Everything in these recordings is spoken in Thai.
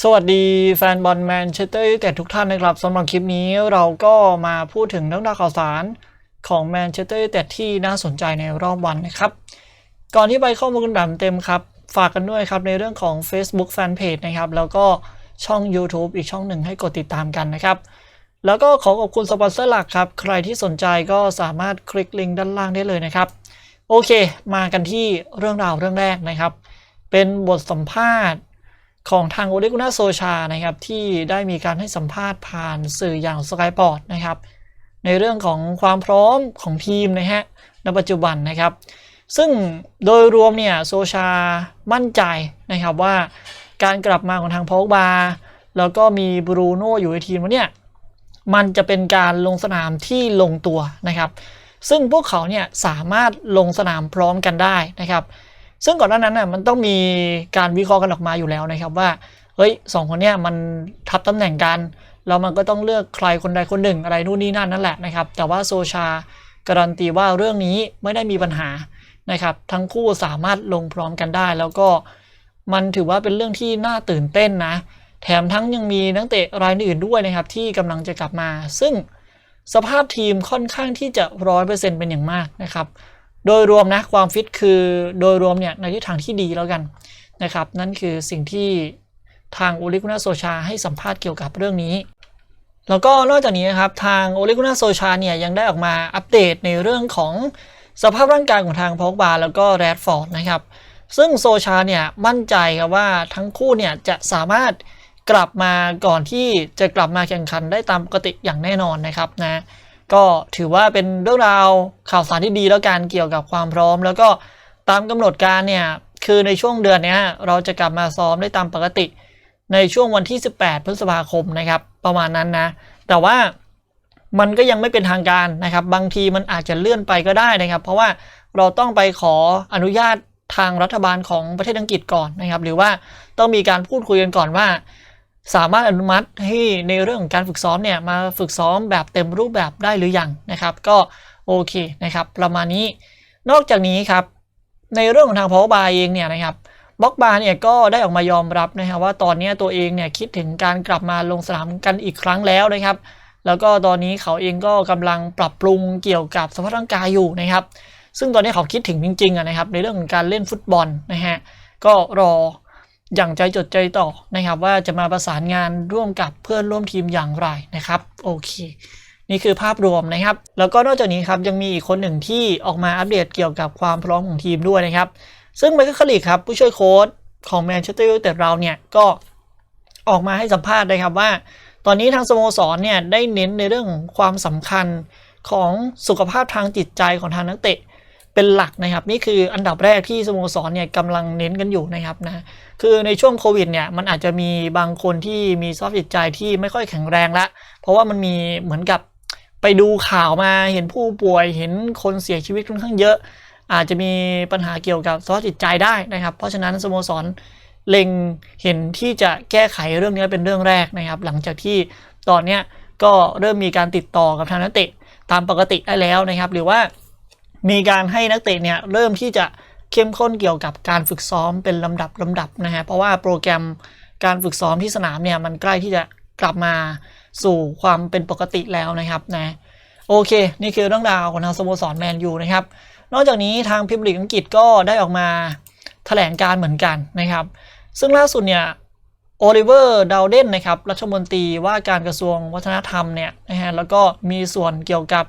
สวัสดีแฟนบอลแมนเชสเตอร์ยูไนเต็ดทุกท่านนะครับสำหรับคลิปนี้เราก็มาพูดถึงเรื่องราวข่าวสารของแมนเชสเตอร์ยูไนเต็ดที่น่าสนใจในรอบวันนะครับ ก่อนที่ไปข้อมูลกันแบบเต็มครับ ฝากกันด้วยครับในเรื่องของ Facebook Fanpage นะครับ แล้วก็ช่อง YouTube อีกช่องหนึ่งให้กดติดตามกันนะครับ แล้วก็ขอขอบคุณสปอนเซอร์หลักครับ ใครที่สนใจก็สามารถคลิกลิงก์ด้านล่างได้เลยนะครับ โอเค มากันที่เรื่องราวเรื่องแรกนะครับ เป็นบทสัมภาษณ์ ของทางโอเลกุนาโซชานะครับที่ได้มีการให้สัมภาษณ์ผ่านสื่ออย่างสกายปอร์ตนะครับในเรื่องของความพร้อมของทีมนะฮะในปัจจุบันนะครับ ซึ่งโดยรวมเนี่ยโซชามั่นใจนะครับว่าการกลับมาของทางพอกบาแล้วก็มีบรูโน่อยู่ในทีมเนี่ยมันจะเป็นการลงสนามที่ลงตัวนะครับ ซึ่งพวกเขาเนี่ยสามารถลงสนามพร้อมกันได้นะครับ ซึ่งก่อนหน้านั้นน่ะมันต้องมีการวิเคราะห์กันออกมาอยู่แล้วนะครับว่าเฮ้ยสองคนเนี้ยมันทับตำแหน่งกันแล้วมันก็ต้องเลือกใครคนใดคนหนึ่งอะไรนู่นนี่นั่นนั่นแหละนะครับ แต่ว่าโซชาการันตีว่าเรื่องนี้ไม่ได้มีปัญหานะครับ ทั้งคู่สามารถลงพร้อมกันได้ แล้วก็มันถือว่าเป็นเรื่องที่น่าตื่นเต้นนะ แถมทั้งยังมีนักเตะรายอื่นด้วยนะครับ ที่กำลังจะกลับมา ซึ่งสภาพทีมค่อนข้างที่จะร้อยเปอร์เซ็นต์เป็นอย่างมากนะครับ โดยรวมนะความฟิตคือโดยรวมเนี่ยในทิศทางที่ดีแล้วกันนะครับ นั่นคือสิ่งที่ทางโอลิกุนาโซชาให้สัมภาษณ์เกี่ยวกับเรื่องนี้ แล้วก็นอกจากนี้นะครับทางโอลิกุนาโซชาเนี่ยยังได้ออกมาอัปเดตในเรื่องของสภาพร่างกายของทางพอกบาแล้วก็แรดฟอร์ดนะครับ ซึ่งโซชาเนี่ยมั่นใจครับว่าทั้งคู่เนี่ยจะสามารถกลับมาก่อนที่จะกลับมาแข่งขันได้ตามปกติอย่างแน่นอนนะครับนะ ก็ถือว่าเป็นเรื่องราวข่าวสารที่ดีแล้วกันเกี่ยวกับความพร้อม แล้วก็ตามกำหนดการเนี่ยคือในช่วงเดือนนี้เราจะกลับมาซ้อมได้ตามปกติ ในช่วงวันที่ 18 พฤษภาคมนะครับ ประมาณนั้นนะ แต่ว่ามันก็ยังไม่เป็นทางการนะครับ บางทีมันอาจจะเลื่อนไปก็ได้นะครับ เพราะว่าเราต้องไปขออนุญาตทางรัฐบาลของประเทศอังกฤษก่อนนะครับ หรือว่าต้องมีการพูดคุยกันก่อนว่า สามารถอนุมัติให้ในเรื่องของการฝึกซ้อมเนี่ยมาฝึกซ้อมแบบเต็มรูปแบบได้หรือยังนะครับ ก็โอเคนะครับ ประมาณนี้ นอกจากนี้ครับในเรื่องของทางพาวบาเองเนี่ยนะครับบล็อกบาเนี่ยก็ได้ออกมายอมรับนะครับว่าตอนนี้ตัวเองเนี่ยคิดถึงการกลับมาลงสนามกันอีกครั้งแล้วนะครับ แล้วก็ตอนนี้เขาเองก็กำลังปรับปรุงเกี่ยวกับสภาพร่างกายอยู่นะครับ ซึ่งตอนนี้เขาคิดถึงจริงๆนะครับในเรื่องของการเล่นฟุตบอลนะฮะก็รอ อย่างใจจดใจต่อนะครับ ว่าจะมาประสานงานร่วมกับเพื่อนร่วมทีมอย่างไรนะครับโอเค นี่คือภาพรวมนะครับ แล้วก็นอกจากนี้ครับยังมีอีกคนหนึ่งที่ออกมาอัปเดตเกี่ยวกับความพร้อมของทีมด้วยนะครับ ซึ่งไมเคิลคลิกครับผู้ช่วยโค้ชของแมนเชสเตอร์ยูไนเต็ดเราเนี่ยก็ออกมาให้สัมภาษณ์นะครับว่า ตอนนี้ทางสโมสรเนี่ยได้เน้นในเรื่องของความสำคัญของสุขภาพทางจิตใจของทางนักเตะ เป็นหลักนะครับ นี่คืออันดับแรกที่สโมสรเนี่ยกำลังเน้นกันอยู่นะครับนะคือในช่วงโควิดเนี่ยมันอาจจะมีบางคนที่มีสภาพจิตใจที่ไม่ค่อยแข็งแรงละเพราะว่ามันมีเหมือนกับไปดูข่าวมาเห็นผู้ป่วยเห็นคนเสียชีวิตค่อนข้างเยอะ อาจจะมีปัญหาเกี่ยวกับสภาพจิตใจได้นะครับ เพราะฉะนั้นสโมสรเล็งเห็นที่จะแก้ไขเรื่องนี้เป็นเรื่องแรกนะครับ หลังจากที่ตอนเนี้ยก็เริ่มมีการติดต่อกับทางนักเตะตามปกติได้แล้วนะครับ หรือว่า มีการให้นักเตะเนี่ยเริ่มที่จะเข้มข้นเกี่ยวกับการฝึกซ้อมเป็นลำดับลำดับนะฮะเพราะว่าโปรแกรมการฝึกซ้อมที่สนามเนี่ยมันใกล้ที่จะกลับมาสู่ความเป็นปกติแล้วนะครับนะโอเค นี่คือเรื่องราวของทางสโมสรแมนยูนะครับ นอกจากนี้ทางพิมพ์ลีกอังกฤษก็ได้ออกมาแถลงการเหมือนกันนะครับ ซึ่งล่าสุดเนี่ยโอลิเวอร์ดาวเดนนะครับรัฐมนตรีว่าการกระทรวงวัฒนธรรมเนี่ยนะฮะแล้วก็มีส่วนเกี่ยวกับ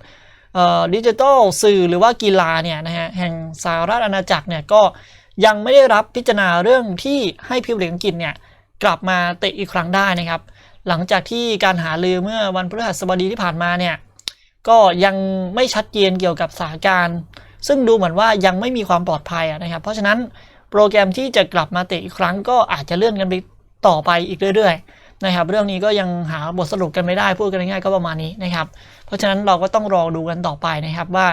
ดิจิทัลสื่อหรือว่ากีฬาเนี่ยนะฮะแห่งสหรัฐอาณาจักรเนี่ยก็ยังไม่ได้รับพิจารณาเรื่องที่ให้พิมพ์ลีกอังกฤษเนี่ยกลับมาเตะอีกครั้งได้นะครับ หลังจากที่การหาลือเมื่อวันพฤหัสบดีที่ผ่านมาเนี่ยก็ยังไม่ชัดเจนเกี่ยวกับสถานการณ์ซึ่งดูเหมือนว่ายังไม่มีความปลอดภัยนะครับ เพราะฉะนั้นโปรแกรมที่จะกลับมาเตะอีกครั้งก็อาจจะเลื่อนกันไปต่อไปอีกเรื่อย ๆ นะครับ เรื่องนี้ก็ยังหาบทสรุปกันไม่ได้พูดกันง่ายๆก็ประมาณนี้นะครับ เพราะฉะนั้นเราก็ต้องรอดูกันต่อไปนะครับ ว่า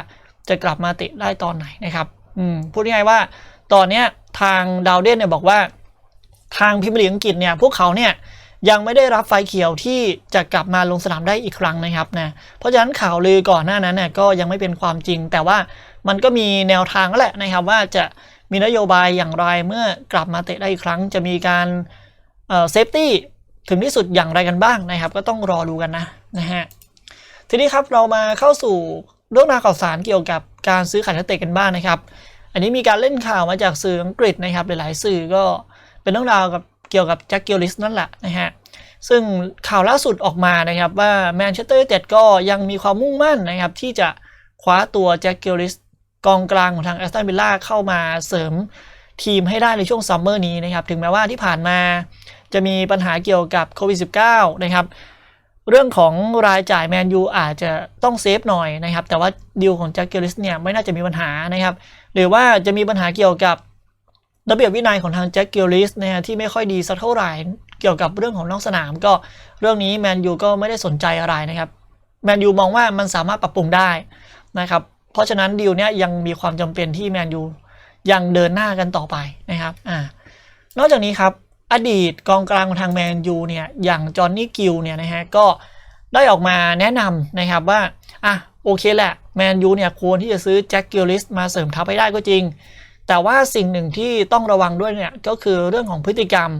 จะกลับมาเตะได้ตอนไหนนะครับอืมพูดง่ายๆว่าตอนเนี้ยทางดาวเดนเนี่ยบอกว่า ทางพิมพ์ลีกอังกฤษเนี่ยพวกเขาเนี่ยยังไม่ได้รับไฟเขียวที่จะกลับมาลงสนามได้อีกครั้งนะครับนะเพราะฉะนั้นข่าวลือก่อนหน้านั้นเนี่ยก็ยังไม่เป็นความจริง แต่ว่ามันก็มีแนวทางแล้วแหละนะครับ ว่าจะมีนโยบายอย่างไรเมื่อกลับมาเตะได้อีกครั้ง จะมีการเซฟตี้ ถึงที่สุดอย่างไรกันบ้างนะครับ ก็ต้องรอดูกันนะนะฮะทีนี้ครับเรามาเข้าสู่เรื่องราวข่าวสารเกี่ยวกับการซื้อขายนักเตะกันบ้างนะครับ อันนี้มีการเล่นข่าวมาจากสื่ออังกฤษนะครับหลายๆสื่อก็เป็นเรื่องราวกับเกี่ยวกับแจ็คเกลลิสนั่นแหละนะฮะซึ่งข่าวล่าสุดออกมานะครับว่าแมนเชสเตอร์ยูไนเต็ดก็ยังมีความมุ่งมั่นนะครับที่จะคว้าตัวแจ็คเกลลิสกองกลางของทางแอสตันวิลล่าเข้ามาเสริม ทีมให้ได้ในช่วงซัมเมอร์นี้นะครับ ถึงแม้ว่าที่ผ่านมาจะมีปัญหาเกี่ยวกับโควิด -19 นะครับ เรื่องของรายจ่ายแมนยูอาจจะต้องเซฟหน่อยนะครับ แต่ว่าดีลของแจ็คเกลิสเนี่ยไม่น่าจะมีปัญหานะครับ หรือว่าจะมีปัญหาเกี่ยวกับระเบียบวินัยของทางแจ็คเกลิสนะฮะที่ไม่ค่อยดีสักเท่าไหร่เกี่ยวกับเรื่องของนอกสนามก็เรื่องนี้แมนยูก็ไม่ได้สนใจอะไรนะครับแมนยูมองว่ามันสามารถปรับปรุงได้นะครับเพราะฉะนั้นดีลเนี้ยยังมีความจำเป็นที่แมนยู ยังเดินหน้ากันต่อไปนะครับอ่านอกจากนี้ครับอดีตกองกลางของทางแมนยูเนี่ยอย่างจอห์นนี่กิลเนี่ยนะฮะก็ได้ออกมาแนะนำนะครับว่าอะโอเคแหละแมนยูเนี่ยควรที่จะซื้อแจ็คกิลลิสมาเสริมทัพให้ได้ก็จริง แต่ว่าสิ่งหนึ่งที่ต้องระวังด้วยเนี่ยก็คือเรื่องของพฤติกรรม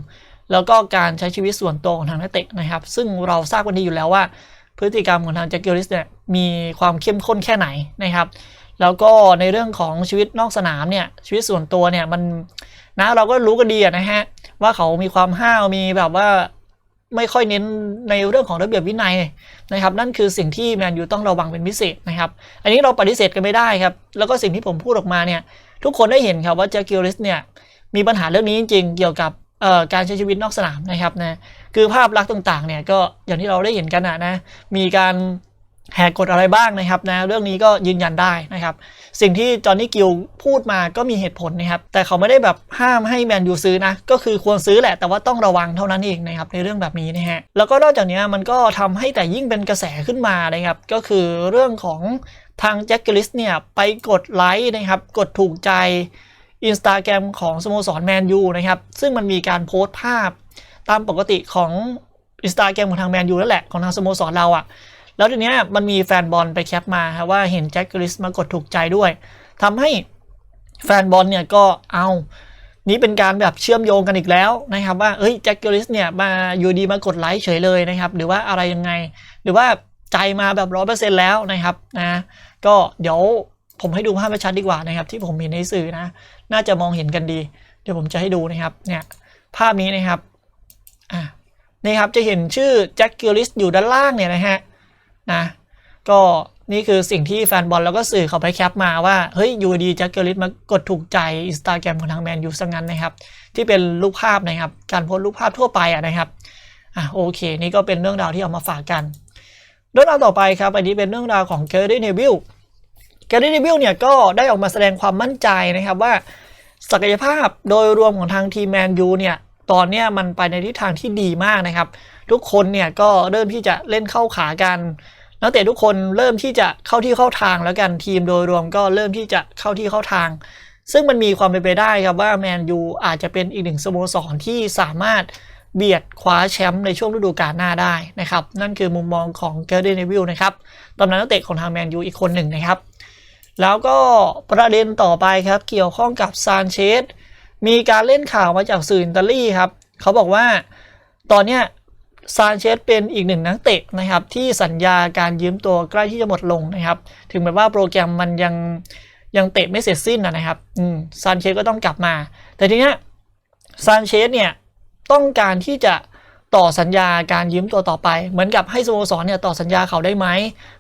แล้วก็การใช้ชีวิตส่วนตัวของทางนักเตะนะครับ ซึ่งเราทราบกันดีอยู่แล้วว่า พฤติกรรมของทางแจ็คกิลลิสเนี่ยมีความเข้มข้นแค่ไหนนะครับ แล้วก็ในเรื่องของชีวิตนอกสนามเนี่ยชีวิตส่วนตัวเนี่ยมันนะเราก็รู้กันดีนะฮะว่าเขามีความห้าวมีแบบว่าไม่ค่อยเน้นในเรื่องของระเบียบวินัยนะครับ นั่นคือสิ่งที่แมนยูต้องระวังเป็นพิเศษนะครับ อันนี้เราปฏิเสธกันไม่ได้ครับ แล้วก็สิ่งที่ผมพูดออกมาเนี่ย ทุกคนได้เห็นครับว่าแจ็คกิลลิสเนี่ยมีปัญหาเรื่องนี้จริง ๆ เกี่ยวกับการใช้ชีวิตนอกสนามนะครับนะคือภาพลักษณ์ต่างๆเนี่ยก็อย่างที่เราได้เห็นกันนะนะมีการ แหกกฎอะไรบ้างนะครับนะเรื่องนี้ก็ยืนยันได้นะครับ สิ่งที่จอห์นนี่กิลพูดมาก็มีเหตุผลนะครับแต่เขาไม่ได้แบบห้ามให้แมนยูซื้อนะ ก็คือควรซื้อแหละ แต่ว่าต้องระวังเท่านั้นเองนะครับในเรื่องแบบนี้นะฮะแล้วก็นอกจากนี้มันก็ทำให้แต่ยิ่งเป็นกระแสขึ้นมานะครับ ก็คือเรื่องของทางแจ็คกิลิสเนี่ยไปกดไลค์นะครับกดถูกใจอินสตาแกรมของสโมสรแมนยูนะครับซึ่งมันมีการโพสต์ภาพ ตามปกติของอินสตาแกรมของทางแมนยูแล้วแหละของทางสโมสรเราอะ่ะ แล้วทีเนี้ยมันมีแฟนบอลไปแคปมาครับว่าเห็นแจ็คกริสมากดถูกใจด้วยทำให้แฟนบอลเนี่ยก็เอานี้เป็นการแบบเชื่อมโยงกันอีกแล้วนะครับ ว่าเอ้ยแจ็คกริสเนี่ยมาอยู่ดีมากดไลค์เฉยเลยนะครับ หรือว่าอะไรยังไง หรือว่าใจมาแบบร้อยเปอร์เซ็นต์แล้วนะครับนะก็เดี๋ยวผมให้ดูภาพชัดดีกว่านะครับ ที่ผมเห็นในสื่อนะ น่าจะมองเห็นกันดี เดี๋ยวผมจะให้ดูนะครับเนี่ยภาพนี้นะครับอ่านี่ครับจะเห็นชื่อแจ็คกิลลิสอยู่ด้านล่างเนี่ยนะฮะ นะก็นี่คือสิ่งที่แฟนบอลแล้วก็สื่อเขาไปแคปมาว่า เฮ้ยยูดีแจ็คเกอริสมากดถูกใจอินสตาแกรมของทางแมนยูสังงั้นนะครับ ที่เป็นรูปภาพนะครับ การโพสรูปภาพทั่วไปอะนะครับอะโอเค นี่ก็เป็นเรื่องราวที่เอามาฝากกันเรื่องราวต่อไปครับอันนี้เป็นเรื่องราวของเกอร์ดี้เนวิลเกอร์ดี้เนวิลเนี่ยก็ได้ออกมาแสดงความมั่นใจนะครับว่า ศักยภาพโดยรวมของทางทีมแมนยูเนี่ยตอนนี้มันไปในทิศทางที่ดีมากนะครับ ทุกคนเนี่ยก็เริ่มที่จะเล่นเข้าขากัน นักเตะทุกคนเริ่มที่จะเข้าที่เข้าทางแล้วกันทีมโดยรวมก็เริ่มที่จะเข้าที่เข้าทาง ซึ่งมันมีความเป็นไปได้ครับว่าแมนยูอาจจะเป็นอีกหนึ่งสโมสรที่สามารถเบียดคว้าแชมป์ในช่วงฤดูกาลหน้าได้นะครับ นั่นคือมุมมองของเกอร์เดนวิลนะครับตำนานนักเตะของทางแมนยูอีกคนหนึ่งนะครับ แล้วก็ประเด็นต่อไปครับเกี่ยวข้องกับซานเชสมีการเล่นข่าวมาจากสื่ออิตาลีครับ เขาบอกว่าตอนเนี้ย ซานเชสเป็นอีกหนึ่งนักเตะนะครับที่สัญญาการยืมตัวใกล้ที่จะหมดลงนะครับ ถึงแม้ว่าโปรแกรมมันยังยังเตะไม่เสร็จสิ้นนะครับอืมซานเชสก็ต้องกลับมา แต่ทีเนี้ยซานเชสเนี่ยต้องการที่จะต่อสัญญาการยืมตัวต่อไป เหมือนกับให้สโมสรเนี่ยต่อสัญญาเขาได้ไหม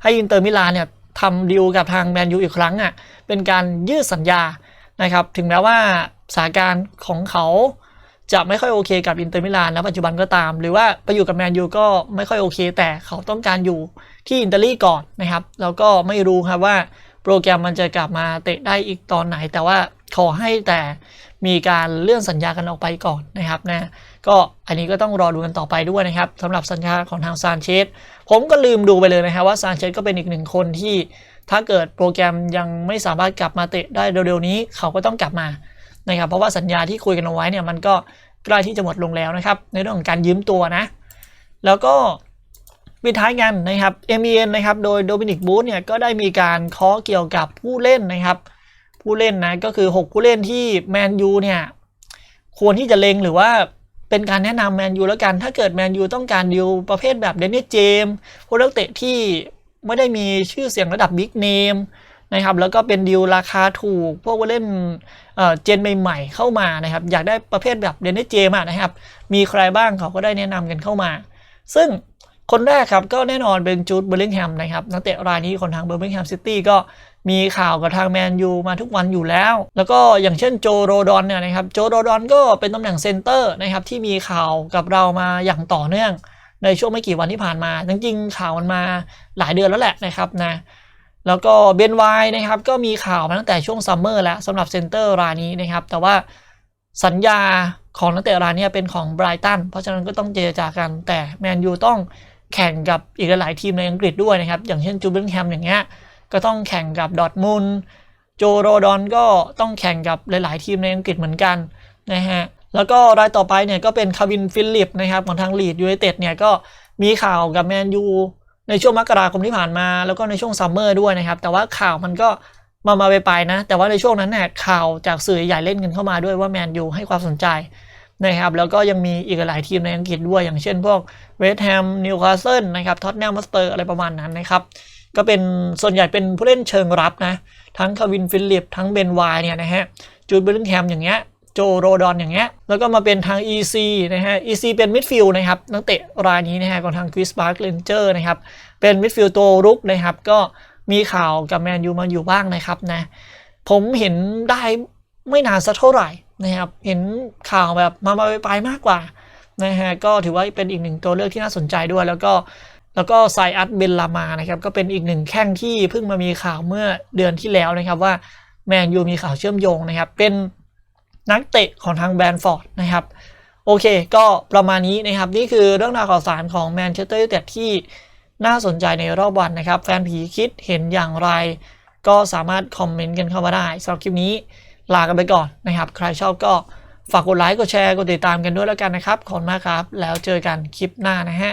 ให้อินเตอร์มิลานเนี่ยทำดีลกับทางแมนยูอีกครั้งอะเป็นการยืดสัญญานะครับ ถึงแม้ว่าสถานการณ์ของเขา จะไม่ค่อยโอเคกับอินเตอร์มิลานนะปัจจุบันก็ตาม หรือว่าไปอยู่กับแมนยูก็ไม่ค่อยโอเค แต่เขาต้องการอยู่ที่อินเตอร์ลีก่อนนะครับแล้วก็ไม่รู้ครับว่าโปรแกรมมันจะกลับมาเตะได้อีกตอนไหน แต่ว่าขอให้แต่มีการเลื่อนสัญญากันออกไปก่อนนะครับนะก็อันนี้ก็ต้องรอดูกันต่อไปด้วยนะครับสำหรับสัญญาของทางซานเชสผมก็ลืมดูไปเลยนะครับว่าซานเชสก็เป็นอีกหนึ่งคนที่ถ้าเกิดโปรแกรมยังไม่สามารถกลับมาเตะได้เร็วๆนี้ เขาก็ต้องกลับมา นะครับเพราะว่าสัญญาที่คุยกันเอาไว้เนี่ยมันก็ใกล้ที่จะหมดลงแล้วนะครับ ในเรื่องของการยืมตัวนะ แล้วก็ปิดท้ายกันนะครับ m อ n นะครับโดยโดมินิกบูธเนี่ยก็ได้มีการเคาะเกี่ยวกับผู้เล่นนะครับ ผู้เล่นนะก็คือ 6 ผู้เล่นที่แมนยูเนี่ยควรที่จะเล็งหรือว่าเป็นการแนะนำแมนยูแล้วกัน ถ้าเกิดแมนยูต้องการดิวประเภทแบบเดนนี่เจมส์พวกนักเตะที่ไม่ได้มีชื่อเสียงระดับบิ๊กเนม นะครับแล้วก็เป็นดิวราคาถูก พวกผู้เล่นเจนใหม่ๆเข้ามานะครับ อยากได้ประเภทแบบเดนนี่เจมส์นะครับ มีใครบ้างเขาก็ได้แนะนำกันเข้ามา ซึ่งคนแรกครับก็แน่นอนเป็นจูดเบอร์ลิงแฮมนะครับนักเตะรายนี้คนทางเบอร์มิงแฮมซิตี้ก็มีข่าวกับทางแมนยูมาทุกวันอยู่แล้ว แล้วก็อย่างเช่นโจโรดอนเนี่ยนะครับโจโรดอนก็เป็นตำแหน่งเซนเตอร์นะครับที่มีข่าวกับเรามาอย่างต่อเนื่องในช่วงไม่กี่วันที่ผ่านมา จริงๆข่าวมันมาหลายเดือนแล้วแหละนะครับนะ แล้วก็เบนไวนะครับก็มีข่าวมาตั้งแต่ช่วงซัมเมอร์แล้วสำหรับเซนเตอร์รายนี้นะครับ แต่ว่าสัญญาของนักเตะรายนี้เป็นของไบรตันเพราะฉะนั้นก็ต้องเจรจากัน แต่แมนยูต้องแข่งกับอีกหลายทีมในอังกฤษด้วยนะครับ อย่างเช่นจูเบนแฮมอย่างเงี้ยก็ต้องแข่งกับดอทมุนโจโรดอนก็ต้องแข่งกับหลาย ๆ ทีมในอังกฤษเหมือนกันนะฮะแล้วก็รายต่อไปเนี่ยก็เป็นคาวินฟิลิปนะครับของทางลีดยูไนเต็ดเนี่ยก็มีข่าวกับแมนยู ในช่วงมกราคมที่ผ่านมา แล้วก็ในช่วงซัมเมอร์ด้วยนะครับ แต่ว่าข่าวมันก็มามาไปไปๆนะ แต่ว่าในช่วงนั้นเนี่ยข่าวจากสื่อใหญ่เล่นกันเข้ามาด้วยว่าแมนยูให้ความสนใจนะครับแล้วก็ยังมีอีกหลายทีมในอังกฤษด้วยอย่างเช่นพวกเวสต์แฮมนิวคาสเซิลนะครับท็อตแนมมัสเตอร์อะไรประมาณนั้นนะครับก็เป็นส่วนใหญ่เป็นผู้เล่นเชิงรับนะ ทั้งคาวินฟิลิป ทั้งเบนไวน์เนี่ยนะฮะจูดเบลลิงแฮมอย่างเงี้ย โจโรดอนอย่างเงี้ย แล้วก็มาเป็นทาง EC นะฮะ EC เป็นมิดฟิลด์นะครับ นักเตะรายนี้นะฮะของทางคริสบาร์กเลนเจอร์นะครับ เป็นมิดฟิลด์ตัวรุกนะครับ ก็มีข่าวกับแมนยูมาอยู่บ้างนะครับนะ ผมเห็นได้ไม่นานสักเท่าไหร่นะครับ เห็นข่าวแบบมามาไปมากกว่านะฮะ ก็ถือว่าเป็นอีกหนึ่งตัวเลือกที่น่าสนใจด้วย แล้วก็แล้วก็ไซอัตเบนลามานะครับ ก็เป็นอีกหนึ่งแข้งที่เพิ่งมามีข่าวเมื่อเดือนที่แล้วนะครับว่าแมนยูมีข่าวเชื่อมโยงนะครับ เป็น นักเตะของทางแบรนด์ฟอร์ดนะครับ โอเค ก็ประมาณนี้นะครับ นี่คือเรื่องราวข่าวสารของแมนเชสเตอร์ยูไนเต็ดที่น่าสนใจในรอบวันนะครับ แฟนผีคิดเห็นอย่างไร ก็สามารถคอมเมนต์กันเข้ามาได้สำหรับคลิปนี้ลากันไปก่อนนะครับ ใครชอบก็ฝากกดไลค์กดแชร์กดติดตามกันด้วยแล้วกันนะครับ ขอบคุณมากครับ แล้วเจอกันคลิปหน้านะฮะ